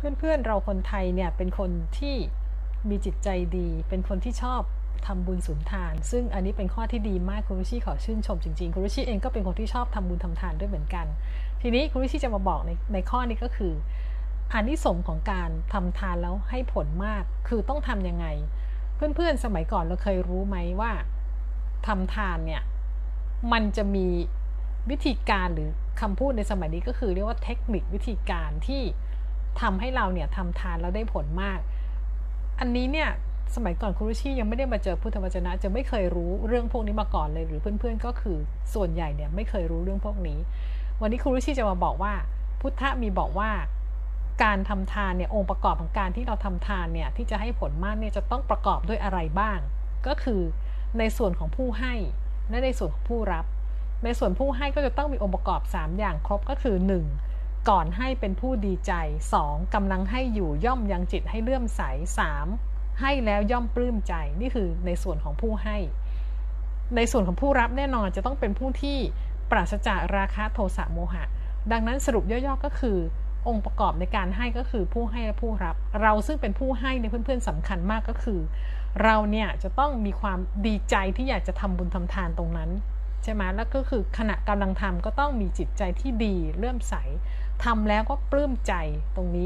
เพื่อนๆเราคนไทยเนี่ยเป็นคนที่มีจิตใจดี เป็นคนที่ชอบทำบุญสุนทาน ซึ่งอันนี้เป็นข้อที่ดีมากคุณรุชิขอชื่นชมจริงๆคุณรุชิเองก็เป็นคนที่ชอบทำบุญทำทานด้วยเหมือนกัน ทีนี้คุณรุชิจะมาบอกในในข้อนี้ก็คืออานิสงส์ของการทำทานแล้วให้ผลมากคือต้องทำยังไง เพื่อนๆสมัยก่อนเราเคยรู้ไหมว่าทำทานเนี่ยมันจะมีวิธีการหรือคำพูดในสมัยนี้ก็คือเรียกว่าเทคนิควิธีการที่ ทำให้เราเนี่ยทำทานแล้วได้ผลมาก อันนี้เนี่ยสมัยก่อนคุรุชิยังไม่ได้มาเจอพุทธวจนะ จะไม่เคยรู้เรื่องพวกนี้มาก่อนเลยหรือเพื่อนๆก็คือส่วนใหญ่เนี่ยไม่เคยรู้เรื่องพวกนี้ วันนี้คุรุชิจะมาบอกว่า พุทธมีบอกว่าการทำทานเนี่ยองค์ประกอบของการที่เราทำทานเนี่ยที่จะให้ผลมากเนี่ยจะต้องประกอบด้วยอะไรบ้าง ก็คือในส่วนของผู้ให้และในส่วนของผู้รับ ในส่วนผู้ให้ก็จะต้องมีองค์ประกอบ 3 อย่างครบก็คือ 1. ก่อนให้เป็นผู้ดีใจ 2. กำลังให้อยู่ย่อมยังจิตให้เลื่อมใส 3. ให้แล้วย่อมปลื้มใจนี่คือในส่วนของผู้ให้ ในส่วนของผู้รับแน่นอนจะต้องเป็นผู้ที่ปราศจากราคะโทสะโมหะ ดังนั้นสรุปย่อๆก็คือ องค์ประกอบในการให้ก็คือผู้ให้และผู้รับ เราซึ่งเป็นผู้ให้ในเพื่อนๆสำคัญมากก็คือ เราเนี่ยจะต้องมีความดีใจที่อยากจะทำบุญทำทานตรงนั้น ใช่ไหมแล้วก็คือขณะกำลังทำก็ต้องมีจิตใจที่ดีเลื่อมใสทำแล้วก็ปลื้มใจตรงนี้